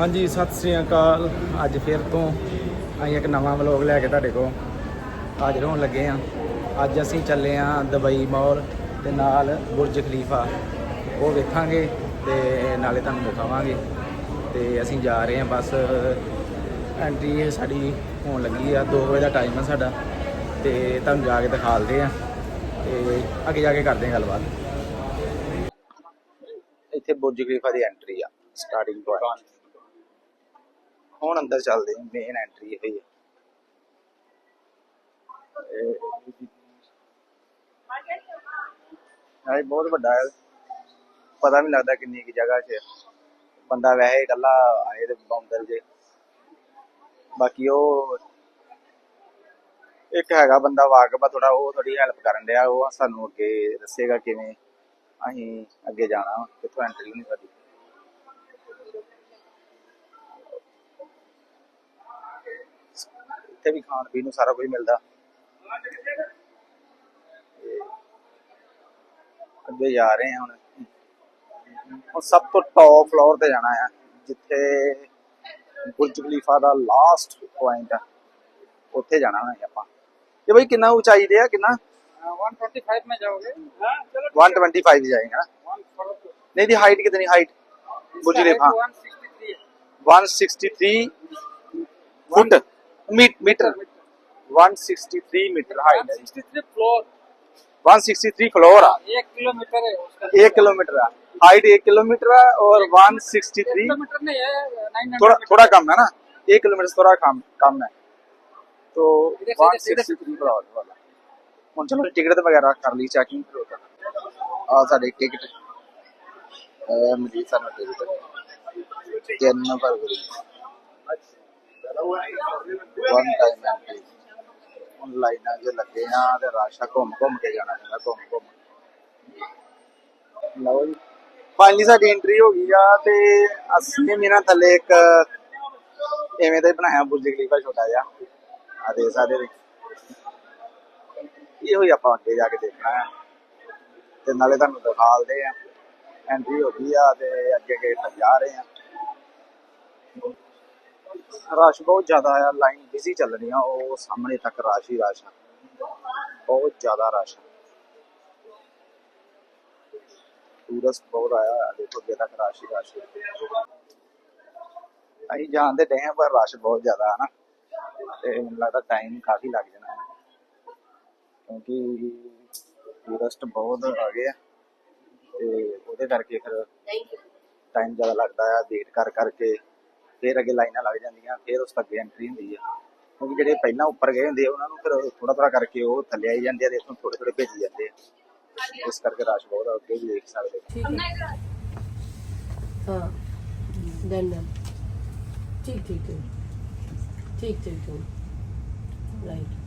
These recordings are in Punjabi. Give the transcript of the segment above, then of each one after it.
ਹਾਂਜੀ, ਸਤਿ ਸ੍ਰੀ ਅਕਾਲ। ਅੱਜ ਫਿਰ ਤੋਂ ਅਸੀਂ ਇੱਕ ਨਵਾਂ ਵਲੌਗ ਲੈ ਕੇ ਤੁਹਾਡੇ ਕੋਲ। ਹਾਜ਼ਰ ਹੋਣ ਲੱਗੇ ਆ ਅੱਜ ਅਸੀਂ ਚੱਲੇ ਆ ਦੁਬਈ ਮਾਲ ਤੇ ਨਾਲ ਬੁਰਜ ਖਲੀਫਾ। ਉਹ ਵੇਖਾਂਗੇ ਤੇ ਨਾਲੇ ਤੁਹਾਨੂੰ ਦਿਖਾਵਾਂਗੇ। ਤੇ ਅਸੀਂ ਜਾ ਰਹੇ ਆ ਬਸ। ਐਂਟਰੀ ਸਾਡੀ ਹੋਣ ਲੱਗੀ ਆ। 2 ਵਜੇ ਦਾ ਟਾਈਮ ਆ ਸਾਡਾ। ਤੇ ਤੁਹਾਨੂੰ ਜਾ ਕੇ ਦਿਖਾਲਦੇ ਆ ਤੇ ਅੱਗੇ ਜਾ ਕੇ ਕਰਦੇ ਆ ਗੱਲਬਾਤ। ਇੱਥੇ ਬੁਰਜ ਖਲੀਫਾ ਦੀ ਐਂਟਰੀ ਆ ਸਟਾਰਟਿੰਗ ਪੁਆਇੰਟ ਹੁਣ ਅੰਦਰ ਚੱਲਦੇ ਹਾਂ ਮੇਨ ਐਂਟਰੀ ਇਹ ਹੈ ਇਹ ਬਹੁਤ ਵੱਡਾ ਹੈ। ਪਤਾ ਨਹੀਂ ਲੱਗਦਾ ਕਿੰਨੀ ਕੀ ਜਗ੍ਹਾ 'ਚ ਬੰਦਾ ਵੈਸੇ ਇਕੱਲਾ ਆਏ ਤੇ ਬਾਉਂਦਰ ਜੇ। ਬਾਕੀ ਉਹ ਇੱਕ ਹੈਗਾ ਬੰਦਾ ਵਾਕਫ ਥੋੜਾ ਉਹ ਥੋੜੀ ਹੈਲਪ ਕਰਨ ਡਿਆ ਉਹ ਸਾਨੂੰ ਅੱਗੇ ਦੱਸੇਗਾ ਕਿਵੇਂ ਅਸੀਂ ਅੱਗੇ ਜਾਣਾ ਵਾ, ਕਿੱਥੋਂ ਐਂਟਰੀ ਨਹੀਂ ਸਾਡੀ। ਇੱਥੇ ਵੀ ਖਾਣ ਪੀਣ ਨੂੰ ਸਾਰਾ ਕੁਝ ਮਿਲਦਾ ਤੇ ਅੱਗੇ ਜਾ ਰਹੇ ਹਾਂ ਹੁਣ ਹੁਣ ਸਭ ਤੋਂ ਟੌਪ ਫਲੋਰ ਤੇ ਜਾਣਾ ਹੈ ਜਿੱਥੇ ਬੁਰਜ ਖਲੀਫਾ ਦਾ ਲਾਸਟ ਪੁਆਇੰਟ ਹੈ ਉੱਥੇ ਜਾਣਾ ਹੈ ਆਪਾਂ ਇਹ ਬਈ ਕਿੰਨਾ ਉਚਾਈ ਤੇ ਆ ਕਿੰਨਾ 125 में जाओगे 125 ਜਾਏਗਾ ਨਹੀਂ ਦੀ ਹਾਈਟ ਕਿਤਨੀ ਹਾਈਟ ਬੁਰਜ ਖਲੀਫਾ 163 163 ਫੁੱਟ ਮੀਟਰ 163 मीटर हाइट है 163 फ्लोर 163 फ्लोर आ एक किलोमीटर है उसका एक किलोमीटर है हाइट एक किलोमीटर है और 163 किलोमीटर नहीं है 900 थोड़ा थोड़ा कम है ना एक किलोमीटर से थोड़ा कम कम है तो सीधे- सीधे- सीधे- 163 फ्लोर वाला ਹੁਣ ਚਲੋ ਟਿਕਟ ਵਗੈਰਾ ਕਰ ਲਈ ਚੈਕਿੰਗ ਫਿਰ ਆ ਸਾਡੇ ਟਿਕਟ ਇਹ ਮਜੀ ਸਾਨੂੰ ਟਿਕਟ ਤਿੰਨ ਫਰਵਰੀ ਵਨ ਟਾਈਮ ਐਂਟਰੀ ਹੁਣ ਲਾਈਨਾਂ 'ਚ ਲੱਗੇ ਆ ਤੇ ਰਾਸ਼ਾ ਘੁੰਮ ਘੁੰਮ ਕੇ ਜਾਣਾ ਪੈਂਦਾ ਘੁੰਮ ਘੁੰਮ ਲਓ ਜੀ। ਫਾਈਨਲੀ ਸਾਡੀ ਐਂਟਰੀ ਹੋ ਗਈ ਆ ਤੇ ਅਸੀਂ ਮੇਰਾ ਥੱਲੇ ਇੱਕ ਐਵੇਂ ਦਾ ਹੀ ਬਣਾਇਆ ਬੁਰਜ ਖਲੀਫਾ ਛੋਟਾ ਜਿਹਾ। ਆ ਦੇ ਸਾਡੇ ਵਿੱਚ ਇਹੋ ਹੀ ਆਪਾਂ ਅੱਗੇ ਜਾ ਕੇ ਦੇਖਣਾ ਹੈ। ਤੇ ਨਾਲੇ ਤੁਹਾਨੂੰ ਦਿਖਾਲਦੇ ਆ। ਐਂਟਰੀ ਹੋ ਗਈ ਆ ਤੇ ਅੱਗੇ ਅੱਗੇ ਜਾ ਰਹੇ ਆ। ਰਸ਼ ਬਹੁਤ ਜ਼ਿਆਦਾ ਆ ਲਾਈਨ ਬਿਜ਼ੀ ਚੱਲ ਰਹੀ ਆ ਉਹ ਸਾਹਮਣੇ ਤੱਕ ਰਸ਼ ਹੀ ਰਸ਼ ਆ। ਬਹੁਤ ਜ਼ਿਆਦਾ ਰਸ਼ ਆ। ਟੂਰਿਸਟ ਬਹੁਤ ਆਇਆ ਹੋਇਆ ਦੇਖੋ ਅੱਗੇ ਤੱਕ ਰਸ਼ ਹੀ ਰਸ਼ ਆ। ਅਸੀਂ ਜਾਣਦੇ ਆ ਪਰ ਰਸ਼ ਬਹੁਤ ਜ਼ਿਆਦਾ ਆ ਨਾ। ਤੇ ਮੈਨੂੰ ਲੱਗਦਾ ਟਾਈਮ ਕਾਫੀ ਲੱਗ ਜਾਣਾ ਕਿਉਂਕਿ ਟੂਰਿਸਟ ਬਹੁਤ ਆ ਗਏ ਆ। ਤੇ ਉਹਦੇ ਕਰਕੇ ਫਿਰ ਟਾਈਮ ਜ਼ਿਆਦਾ ਲੱਗਦਾ ਆ ਵੇਟ ਕਰ ਕਰਕੇ। ਫਿਰ ਅੱਗੇ ਲਾਈਨਾਂ ਲੱਗ ਜਾਂਦੀਆਂ ਫਿਰ ਉਸ ਤੋਂ ਅੱਗੇ ਐਂਟਰੀ ਹੁੰਦੀ ਆ। ਕਿਉਂਕਿ ਜਿਹੜੇ ਪਹਿਲਾਂ ਉੱਪਰ ਗਏ ਹੁੰਦੇ ਆ ਉਹਨਾਂ ਨੂੰ ਫਿਰ ਥੋੜਾ ਥੋੜਾ ਕਰਕੇ ਉਹ ਥੱਲੇ ਆਈ ਜਾਂਦੇ ਆ ਤੇ ਇਥੋਂ ਥੋੜੇ ਥੋੜੇ ਭੇਜੀ ਜਾਂਦੇ ਆ। ਇਸ ਕਰਕੇ ਰਸ਼ ਬਹੁਤ ਆ ਉੱਥੇ ਵੀ ਦੇਖ ਸਕਦੇ ਹਾਂ। ਡਨ ਠੀਕ ਠੀਕ ਠੀਕ। ਠੀਕ ਠੀਕ ਰਾਈਟ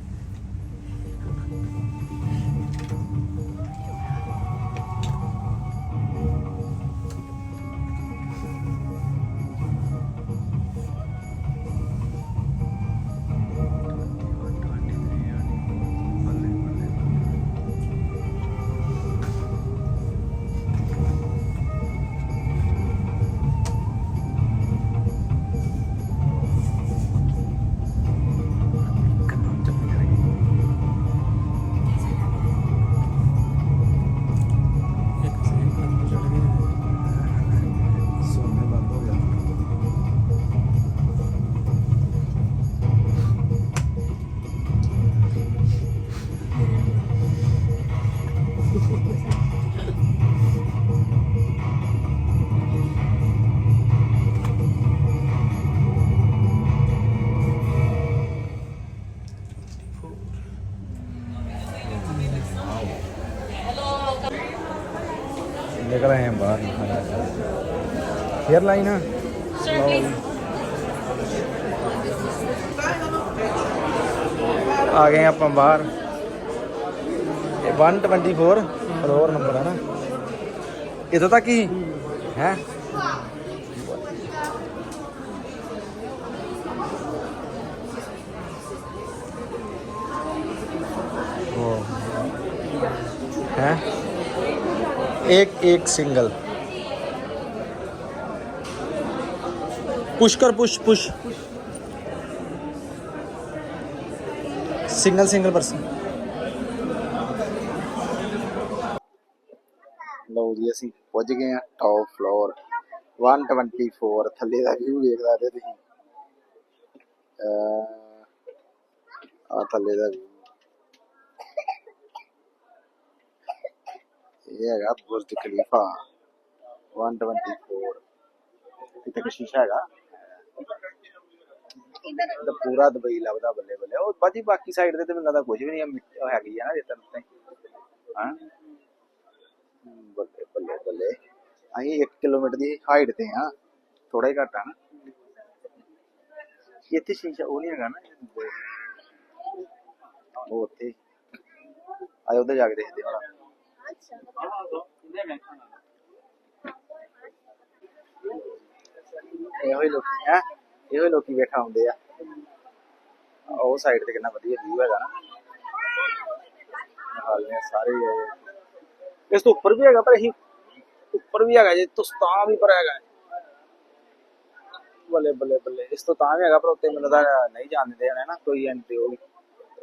एयरलाइन है? आ गए आप बाहर। One twenty four floor number है ना? इधर तक ही? है? है? एक एक सिंगल पुश कर push push single single person ਲਓ ਜੀ ਅਸੀਂ ਪੁੱਜ ਗਏ ਆ ਟੌਪ ਫਲੋਰ 124 ਥੱਲੇ ਦਾ ਵਿਊ ਵੇਖ ਸਕਦੇ ਤੁਸੀਂ ਆ ਥੱਲੇ ਦਾ view। ਇਹ ਹੈਗਾ ਬੁਰਜ ਖਲੀਫਾ 124 ਇੱਥੇ ਇੱਕ ਸ਼ੀਸ਼ਾ ਹੈਗਾ ਇਹਦਾ ਪੂਰਾ ਦੁਬਈ ਲੱਭਦਾ ਬੱਲੇ ਬੱਲੇ। ਉਹ ਬਾਜੀ ਬਾਕੀ ਸਾਈਡ ਤੇ ਤੇ ਮੈਨੂੰ ਲੱਗਦਾ ਕੁਝ ਵੀ ਨਹੀਂ ਹੈ, ਮਿੱਟੀ- ਉਹ ਹੈਗੀ ਆ ਨਾ ਰੇਤਨ ਉੱਤੇ ਹਾਂ? ਬੱਲੇ ਬੱਲੇ ਬੱਲੇ। ਅਸੀਂ 1 ਕਿਲੋਮੀਟਰ ਦੀ ਹਾਈਟ ਤੇ ਆ ਥੋੜਾ ਹੀ ਘੱਟ ਆ ਨਾ। ਇੱਥੇ ਸ਼ੀਸ਼ਾ ਉਹ ਨਹੀਂ ਹੈਗਾ ਨਾ ਉਹ ਉੱਥੇ। ਆਏ ਉੱਧਰ ਜਾ ਕੇ ਦੇਖਦੇ ਹਾਂ ਇਹੋ ਹੀ ਲੋਕੀ ਹੈ ਇਹੋ ਲੋਕੀ ਵੇਖਣ ਆਉਂਦੇ ਆ। ਉਹ ਸਾਈਡ ਤੇ ਕਿੰਨਾ ਵਧੀਆ ਵਿਊ ਹੈਗਾ ਨਾ। ਹਾਲ ਸਾਰੇ। ਇਸ ਤੋਂ ਉੱਪਰ ਵੀ ਹੈਗਾ ਪਰ ਅਸੀਂ ਉੱਪਰ ਵੀ ਹੈਗਾ ਜੇ ਤੋਂ ਤਾਂ ਵੀ ਪਰ ਹੈਗਾ। ਬੱਲੇ ਬੱਲੇ ਬੱਲੇ। ਇਸ ਤੋਂ ਤਾਂ ਵੀ ਹੈਗਾ ਪਰ ਉੱਤੇ ਮੈਨੂੰ ਤਾਂ ਨਹੀਂ ਜਾਣ ਦਿੰਦੇ ਹਣੇ ਨਾ ਕੋਈ ਐਂਟਰੀ ਹੋਗੀ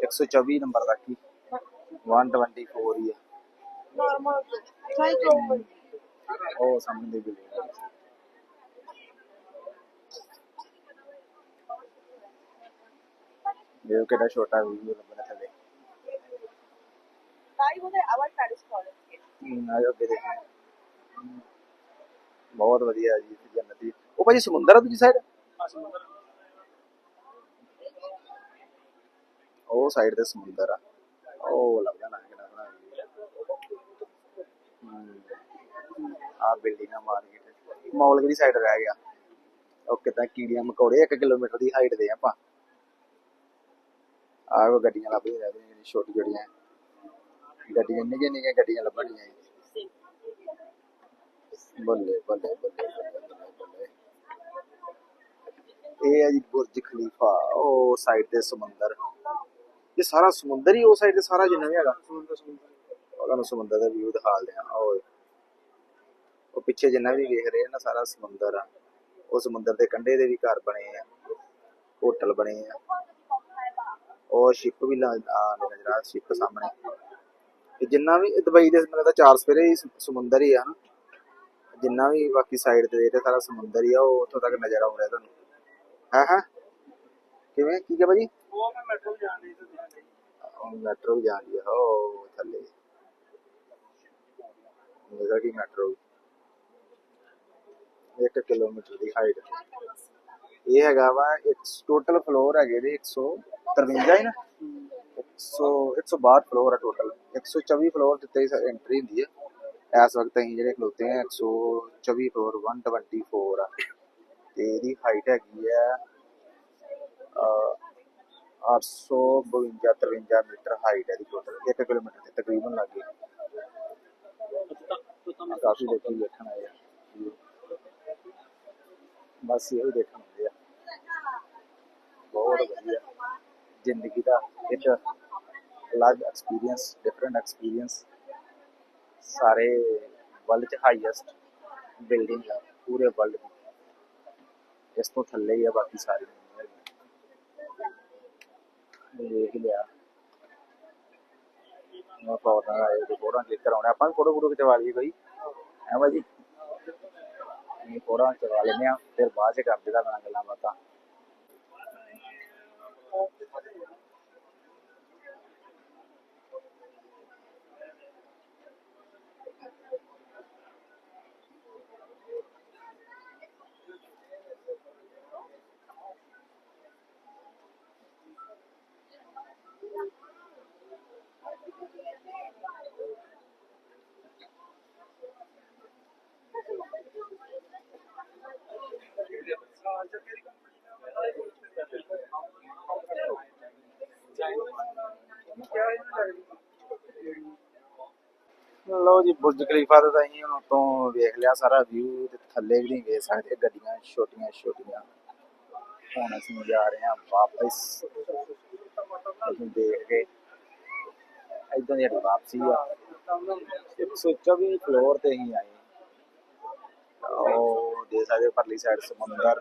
124 ਨੰਬਰ ਤੱਕ ਹੀ। 124 ਹੀ ਹੈ. Try to open. ਉਹ ਸਾਹਮਣੇ ਦੀ ਬਿਲਡਿੰਗ ਕਿਹੜਾ ਛੋਟਾ ਵੀਡੀਓ ਲੱਭਣਾ ਥੱਲੇ। Try with the our Paris college. ਹਮ, ਆਜੋ ਅੱਗੇ ਦੇਖਾਂ। ਬਹੁਤ ਵਧੀਆ ਜੀ ਇੱਥੇ ਜੰਨਤੀ ਉਹ ਭਾਜੀ ਸਮੁੰਦਰ ਆ ਦੂਜੀ ਸਾਈਡ ਉਹ ਸਾਈਡ ਤੇ ਸਮੁੰਦਰ ਆ। ਉਹ ਲੱਗਦਾ ਨਾ ਕਿਹੜਾ ਬਣਾ ਆ ਬਿਲਡਿੰਗ ਆ ਮਾਰਕੀਟ ਮੌਲ ਕਿਹੜੀ ਸਾਈਡ ਰਹਿ ਗਿਆ। ਉਹ ਕਿਦਾਂ ਕੀੜੀਆਂ ਮਕੌੜੇ 1 ਕਿਲੋਮੀਟਰ ਦੀ ਹਾਈਟ ਦੇ ਆਪਾਂ। ਆਹ ਉਹ ਗੱਡੀਆਂ ਲੱਭਦੀਆਂ ਰਹਿੰਦੀਆਂ ਜਿਹੜੀਆਂ ਛੋਟੀ ਛੋਟੀਆਂ। ਗੱਡੀਆਂ ਨਿੱਕੀਆਂ ਨਿੱਕੀਆਂ ਗੱਡੀਆਂ ਲੱਭਣੀਆਂ ਜੀ। ਬੱਲੇ ਬੱਲੇ ਬੱਲੇ। ਇਹ ਹੈ ਜੀ ਬੁਰਜ ਖਲੀਫਾ ਉਹ ਸਾਈਡ ਤੇ ਸਮੁੰਦਰ। ਇਹ ਸਾਰਾ ਸਮੁੰਦਰ ਹੀ ਉਹ ਸਾਈਡ ਤੇ ਸਾਰਾ ਜਿੰਨਾ ਵੀ ਹੈਗਾ। ਉਹਨਾਂ ਨੂੰ ਸਮੁੰਦਰ ਦਾ ਵਿਊ ਦਿਖਾ ਲਿਆ ਉਹ ਉਹ ਪਿੱਛੇ ਜਿੰਨਾ ਵੀ ਵੇਖ ਰਹੇ ਆ ਨਾ ਸਾਰਾ ਸਮੁੰਦਰ ਆ। ਉਹ ਸਮੁੰਦਰ ਦੇ ਕੰਢੇ ਦੇ ਵੀ ਘਰ ਬਣੇ ਆ ਹੋਟਲ ਬਣੇ ਆ। ਉਹ ਸ਼ਿਪ ਵੀ ਲਾ ਆ ਨਜ਼ਰ ਆ ਸ਼ਿਪ ਸਾਹਮਣੇ ਤੇ ਜਿੰਨਾ ਵੀ ਇਹ ਦੁਬਈ ਦੇ ਮੈਨੂੰ ਤਾਂ ਚਾਰ ਸਵੇਰੇ ਹੀ ਸਮੁ- ਸਮੁੰਦਰ ਹੀ ਆ ਨਾ ਜਿੰਨਾ ਵੀ ਬਾਕੀ ਸਾਈਡ ਤੇ ਇਹ ਸਾਰਾ ਸਮੁੰਦਰ ਹੀ ਆ ਉਹ ਉੱਥੋਂ ਤੱਕ ਨਜ਼ਰ ਆਉਂਦਾ ਤੁਹਾਨੂੰ ਹਾਂ ਹਾਂ ਕਿਵੇਂ ਕੀ ਹੈ ਭਾਜੀ वो मैं मेट्रो जान रही थी ਉਹ ਮੈਟਰੋ ਵੀ ਜਾਂਦੀ ਆ ਉਹ ਥੱਲੇ ਮੇਰਾ ਕੀ ਮੈਟਰੋ 1 ਕਿਲੋਮੀਟਰ ਦੀ ਹਾਈਟ ਇਹ ਹੈਗਾ ਵਾ ਟੋਟਲ ਫਲੋਰ ਹੈਗੇ ਦੇ 153 ਹੀ ਨਾ 100 162 ਫਲੋਰ ਆ ਟੋਟਲ 124 ਫਲੋਰ ਜਿੱਤੇ ਐਂਟਰੀ ਹੁੰਦੀ ਹੈ ਇਸ ਵਕਤ ਅਸੀਂ ਜਿਹੜੇ ਖਲੋਤੇ ਆ 124 ਫਲੋਰ 124 ਆ ਤੇ ਇਹਦੀ ਹਾਈਟ ਹੈਗੀ ਹੈ ਅਹ 852 53 ਮੀਟਰ ਹਾਈਟ ਹੈ ਦੀ ਟੋਟਲ 1 ਕਿਲੋਮੀਟਰ ਤੇ ਤਕਰੀਬਨ ਲੱਗ ਗਈ ਕਾਫੀ ਲੋਕੀ ਵੇਖਣ ਆਏ ਆ ਬਸ ਇਹੋ ਦੇਖਣ ਆਉਂਦੇ ਆ ਬਹੁਤ ਵਧੀਆ ਜ਼ਿੰਦਗੀ ਦਾ ਇੱਕ ਅਲੱਗ ਐਕਸਪੀਰੀਅੰਸ ਡਿਫਰੈਂਟ ਐਕਸਪੀਰੀਅੰਸ ਸਾਰੇ ਵਰਲਡ ਚ ਹਾਈਐਸਟ ਬਿਲਡਿੰਗ ਆ ਪੂਰੇ ਵਰਲਡ ਦੀ ਇਸ ਤੋਂ ਥੱਲੇ ਹੀ ਆ ਬਾਕੀ ਸਾਰੇ ਦੇਖ ਲਿਆ ਮੈਂ ਫੋਟੋ ਆਏ ਤੇ ਫੋਟੋ ਕਲਿੱਕ ਕਰਾਉਣੇ ਆਪਾਂ ਵੀ ਫੋਟੋ ਫੋਟੋ ਖਿਚਵਾ ਲਈਏ ਕੋਈ ਹੈ ਭਾਜੀ ਇਹ ਫੋਟੋ ਖਿਚਵਾ ਲੈਂਦੇ ਆ ਫਿਰ ਬਾਅਦ ਚ ਕਰਦੇ ਦਾ ਗੱਲਾਂ ਬਾਤਾਂ Gracias. ਲਓ ਜੀ, ਬੁਰਜ ਖਲੀਫਾ ਦਾ ਤਾਂ ਅਸੀਂ ਹੁਣ ਤੋਂ ਵੇਖ ਲਿਆ ਸਾਰਾ ਵਿਊ ਤੇ ਥੱਲੇ ਵੀ ਨਹੀਂ ਵੇਖ ਸਕਦੇ, ਗੱਡੀਆਂ ਛੋਟੀਆਂ ਛੋਟੀਆਂ। ਹੁਣ ਅਸੀਂ ਜਾ ਰਹੇ ਹਾਂ ਵਾਪਸ। ਅਸੀਂ ਦੇਖ ਕੇ ਇਦਾਂ ਦੀ ਵਾਪਸੀ ਆ। 124 ਫਲੋਰ ਤੇ ਹੀ ਆਏ ਉਹ ਦੇ ਸਕਦੇ ਪਰਲੀ ਸਾਈਡ ਸਮੁੰਦਰ।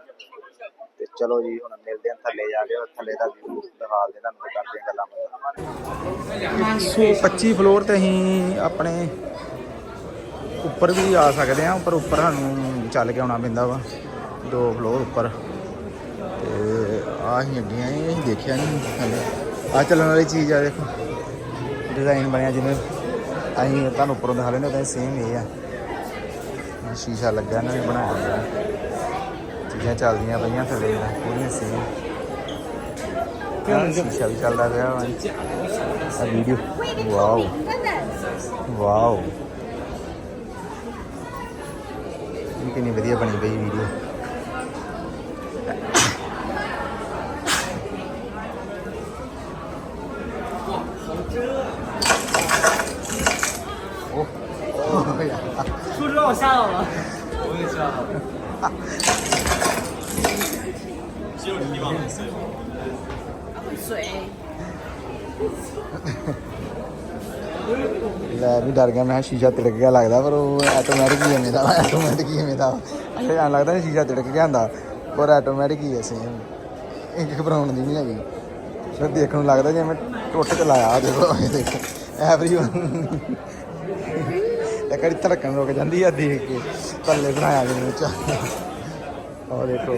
ਤੇ ਚਲੋ ਜੀ, ਹੁਣ ਮਿਲਦੇ ਹਾਂ ਥੱਲੇ ਜਾ ਕੇ। ਥੱਲੇ ਦਾ ਵਿਊ ਦਿਖਾ ਦੇ ਤੁਹਾਨੂੰ ਕਰਦੇ ਗੱਲਾਂ 125 ਫਲੋਰ ਤੇ ਅਸੀਂ ਆਪਣੇ ਉੱਪਰ ਵੀ ਆ ਸਕਦੇ ਆ ਪਰ ਉੱਪਰ ਸਾਨੂੰ ਚੱਲ ਕੇ ਆਉਣਾ ਪੈਂਦਾ ਵਾ ਦੋ ਫਲੋਰ ਉੱਪਰ। ਤੇ ਆ ਹੀ ਅੱਗੇ ਆਏ ਅਸੀਂ ਦੇਖਿਆ ਨਹੀਂ ਹਲੇ। ਆ ਚੱਲਣ ਵਾਲੀ ਚੀਜ਼ ਆ ਦੇਖੋ। ਡਿਜ਼ਾਈਨ ਬਣਿਆ ਜਿਵੇਂ। ਅਸੀਂ ਤੁਹਾਨੂੰ ਉੱਪਰੋਂ ਦਿਖਾ ਲੈਣੇ ਤਾਂ ਸੇਮ ਇਹ ਆ। ਆਹ ਸ਼ੀਸ਼ਾ ਲੱਗਾ ਇਹਨਾਂ ਨੇ ਬਣਾਇਆ ਹੋਇਆ। ਚੀਜ਼ਾਂ ਚੱਲਦੀਆਂ ਪਈਆਂ ਥੱਲੇ ਪੂਰੀਆਂ ਸੇਮ ਸ਼ੀਸ਼ਾ ਵੀ ਚੱਲਦਾ ਪਿਆ ਵਾ। ਆ ਵੀਡੀਓ ਵਾਓ ਵਾਓ ਇਹ ਕਿੰਨੀ ਵਧੀਆ ਬਣੀ ਪਈ ਵੀਡੀਓ 오, 야. 出知道我吓到了，我也吓到了。只有你地方很深。水。 ਲੈ ਵੀ ਡਰ ਗਿਆ, ਮੈਂ ਕਿਹਾ ਸ਼ੀਸ਼ਾ ਤਿੜਕ ਗਿਆ ਲੱਗਦਾ, ਪਰ ਉਹ ਆਟੋਮੈਟਿਕ ਹੀ ਐਵੇਂ ਦਾ ਆਟੋਮੈਟਿਕ ਹੀ ਐਵੇਂ ਦਾ। ਅਜੇ ਐਂ ਲੱਗਦਾ ਨਹੀਂ ਸ਼ੀਸ਼ਾ ਤਿੜਕ ਗਿਆ ਹੁੰਦਾ, ਪਰ ਆਟੋਮੈਟਿਕ ਹੀ ਐ ਸੇਮ ਇੱਕ ਘਬਰਾਉਣ ਦੀ ਨਹੀਂ ਹੈਗੀ। ਫਿਰ ਦੇਖਣ ਨੂੰ ਲੱਗਦਾ ਜਿਵੇਂ ਟੁੱਟ ਕੇ ਲਾਇਆ, ਦੇਖੋ ਇਹ ਦੇਖੋ ਐਵਰੀਵਨ ਇੱਕ ਵਾਰੀ ਧੜਕਣ ਰੁਕ ਜਾਂਦੀ ਆ ਦੇਖ ਕੇ, ਪੱਲੇ ਬਣਾਇਆ ਜਿਹਨੇ ਵਿੱਚ। ਉਹ ਦੇਖੋ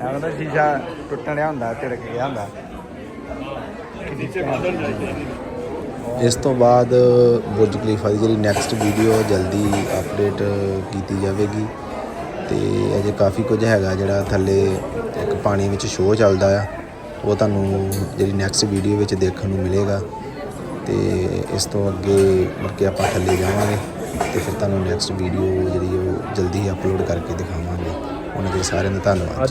ਐਵੇਂ ਦਾ ਸ਼ੀਸ਼ਾ ਟੁੱਟਣ ਡਿਆ ਹੁੰਦਾ, ਤਿੜਕ ਗਿਆ ਹੁੰਦਾ। ਇਸ ਤੋਂ ਬਾਅਦ ਬੁਰਜ ਖਲੀਫਾ ਦੀ ਜਿਹੜੀ ਨੈਕਸਟ ਵੀਡੀਓ ਜਲਦੀ ਅਪਡੇਟ ਕੀਤੀ ਜਾਵੇਗੀ। ਤੇ ਅਜੇ ਕਾਫੀ ਕੁਝ ਹੈਗਾ ਜਿਹੜਾ ਥੱਲੇ ਇੱਕ ਪਾਣੀ ਵਿੱਚ ਸ਼ੋਅ ਚੱਲਦਾ ਆ। ਉਹ ਤੁਹਾਨੂੰ ਜਿਹੜੀ ਨੈਕਸਟ ਵੀਡੀਓ ਵਿੱਚ ਦੇਖਣ ਨੂੰ ਮਿਲੇਗਾ। ਤੇ ਇਸ ਤੋਂ ਅੱਗੇ ਮੁੜ ਕੇ ਆਪਾਂ ਥੱਲੇ ਜਾਵਾਂਗੇ ਤੇ ਫਿਰ ਤੁਹਾਨੂੰ ਨੈਕਸਟ ਵੀਡੀਓ ਜਿਹੜੀ ਉਹ ਜਲਦੀ ਹੀ ਅਪਲੋਡ ਕਰਕੇ ਦਿਖਾਵਾਂਗੇ। ਉਹਨਾਂ ਦੇ ਸਾਰਿਆਂ ਦਾ ਧੰਨਵਾਦ।